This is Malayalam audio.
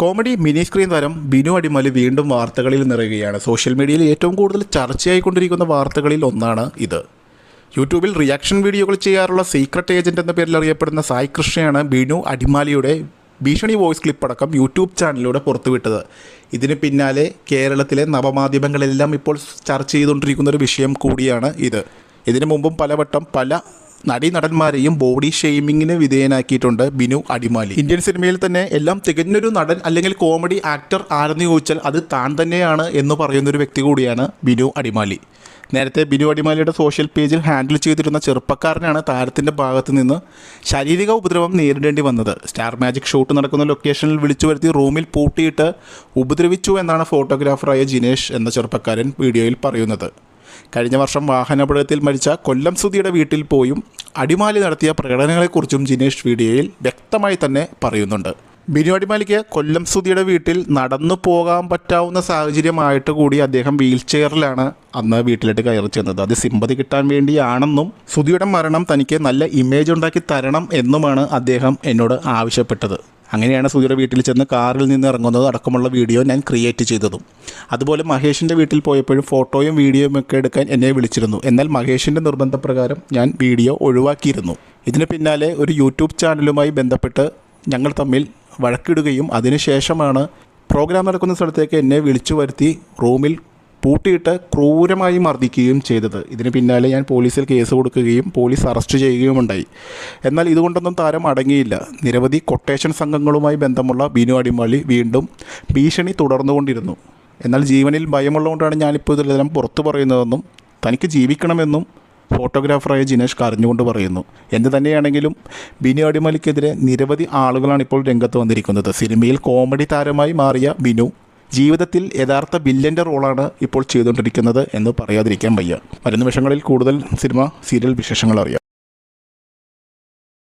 കോമഡി മിനി സ്ക്രീൻ താരം ബിനു അടിമാലി വീണ്ടും വാർത്തകളിൽ നിറയുകയാണ്. സോഷ്യൽ മീഡിയയിൽ ഏറ്റവും കൂടുതൽ ചർച്ചയായിക്കൊണ്ടിരിക്കുന്ന വാർത്തകളിൽ ഒന്നാണ് ഇത്. യൂട്യൂബിൽ റിയാക്ഷൻ വീഡിയോകൾ ചെയ്യാറുള്ള സീക്രട്ട് ഏജന്റ് എന്ന പേരിൽ അറിയപ്പെടുന്ന സായി കൃഷ്ണയാണ് ബിനു അടിമാലിയുടെ ഭീഷണി വോയിസ് ക്ലിപ്പ് അടക്കം യൂട്യൂബ് ചാനലിലൂടെ പുറത്തുവിട്ടത്. ഇതിന് പിന്നാലെ കേരളത്തിലെ നവമാധ്യമങ്ങളെല്ലാം ഇപ്പോൾ ചർച്ച ചെയ്തുകൊണ്ടിരിക്കുന്ന ഒരു വിഷയം കൂടിയാണ് ഇത്. ഇതിനു മുമ്പും പലവട്ടം പല നടീനടന്മാരെയും ബോഡി ഷെയ്മിങ്ങിന് വിധേയനാക്കിയിട്ടുണ്ട് ബിനു അടിമാലി. ഇന്ത്യൻ സിനിമയിൽ തന്നെ എല്ലാം തികഞ്ഞൊരു നടൻ അല്ലെങ്കിൽ കോമഡി ആക്ടർ ആരെന്ന് ചോദിച്ചാൽ അത് താൻ തന്നെയാണ് എന്ന് പറയുന്ന ഒരു വ്യക്തി കൂടിയാണ് ബിനു അടിമാലി. നേരത്തെ ബിനു അടിമാലിയുടെ സോഷ്യൽ പേജിൽ ഹാൻഡിൽ ചെയ്തിരുന്ന ചെറുപ്പക്കാരനാണ് താരത്തിന്റെ ഭാഗത്ത് നിന്ന് ശാരീരിക ഉപദ്രവം നേരിടേണ്ടി വന്നത്. സ്റ്റാർ മാജിക് ഷൂട്ട് നടക്കുന്ന ലൊക്കേഷനിൽ വിളിച്ചു വരുത്തി റൂമിൽ പൂട്ടിയിട്ട് ഉപദ്രവിച്ചു എന്നാണ് ഫോട്ടോഗ്രാഫറായ ജിനേഷ് എന്ന ചെറുപ്പക്കാരൻ വീഡിയോയിൽ പറയുന്നത്. കഴിഞ്ഞ വർഷം വാഹനാപകടത്തിൽ മരിച്ച കൊല്ലം സുധിയുടെ വീട്ടിൽ പോയും അടിമാലി നടത്തിയ പ്രകടനങ്ങളെക്കുറിച്ചും ജിനേഷ് വീഡിയോയിൽ വ്യക്തമായി തന്നെ പറയുന്നുണ്ട്. ബിനു അടിമാലിക്ക് കൊല്ലം സുധിയുടെ വീട്ടിൽ നടന്നു പോകാൻ പറ്റാവുന്ന സാഹചര്യമായിട്ട് കൂടി അദ്ദേഹം വീൽ ചെയറിലാണ് അന്ന് വീട്ടിലേക്ക് കയറി ചെന്നത്. അത് സിമ്പതി കിട്ടാൻ വേണ്ടിയാണെന്നും സുധിയുടെ മരണം തനിക്ക് നല്ല ഇമേജ് ഉണ്ടാക്കി തരണം എന്നുമാണ് അദ്ദേഹം എന്നോട് ആവശ്യപ്പെട്ടത്. അങ്ങനെയാണ് സൂര്യയുടെ വീട്ടിൽ ചെന്ന് കാറിൽ നിന്ന് ഇറങ്ങുന്നത്. അടക്കമുള്ള വീഡിയോ ഞാൻ ക്രിയേറ്റ് ചെയ്തതും. അതുപോലെ മഹേഷിന്റെ വീട്ടിൽ പോയപ്പോഴും ഫോട്ടോയും വീഡിയോയും ഒക്കെ എടുക്കാൻ എന്നെ വിളിച്ചിരുന്നു. എന്നാൽ മഹേഷിന്റെ നിർബന്ധപ്രകാരം ഞാൻ വീഡിയോ ഒഴിവാക്കിയിരുന്നു. ഇതിന് പിന്നാലെ ഒരു യൂട്യൂബ് ചാനലുമായി ബന്ധപ്പെട്ട് ഞങ്ങൾ തമ്മിൽ വഴക്കിടുകയും അതിനുശേഷമാണ് പ്രോഗ്രാം നടക്കുന്ന സ്ഥലത്തേക്ക് എന്നെ വിളിച്ചു വരുത്തി. റൂമിൽ പൂട്ടിയിട്ട് ക്രൂരമായി മർദ്ദിക്കുകയും ചെയ്തത്. ഇതിന് പിന്നാലെ ഞാൻ പോലീസിൽ കേസ് കൊടുക്കുകയും പോലീസ് അറസ്റ്റ് ചെയ്യുകയും ഉണ്ടായി എന്നാൽ ഇതുകൊണ്ടൊന്നും താരം അടങ്ങിയില്ല. നിരവധി കൊട്ടേഷൻ സംഘങ്ങളുമായി ബന്ധമുള്ള ബിനു അടിമാളി വീണ്ടും ഭീഷണി തുടർന്നുകൊണ്ടിരുന്നു. എന്നാൽ ജീവനിൽ ഭയമുള്ളതുകൊണ്ടാണ് ഞാനിപ്പോൾ ഇതിലെല്ലാം പുറത്തു പറയുന്നതെന്നും തനിക്ക് ജീവിക്കണമെന്നും ഫോട്ടോഗ്രാഫറായ ജിനേഷ് കരഞ്ഞുകൊണ്ട് പറയുന്നു. എന്ത് തന്നെയാണെങ്കിലും ബിനു അടിമലിക്കെതിരെ നിരവധി ആളുകളാണ് ഇപ്പോൾ രംഗത്ത് വന്നിരിക്കുന്നത്. സിനിമയിൽ കോമഡി താരമായി മാറിയ ബിനു ജീവിതത്തിൽ യഥാർത്ഥ വില്ലന്റെ റോളാണ് ഇപ്പോൾ ചെയ്തുകൊണ്ടിരിക്കുന്നത് എന്ന് പറയാതിരിക്കാൻ വയ്യ. വരും നിമിഷങ്ങളിൽ കൂടുതൽ സിനിമ സീരിയൽ വിശേഷങ്ങൾ അറിയാം.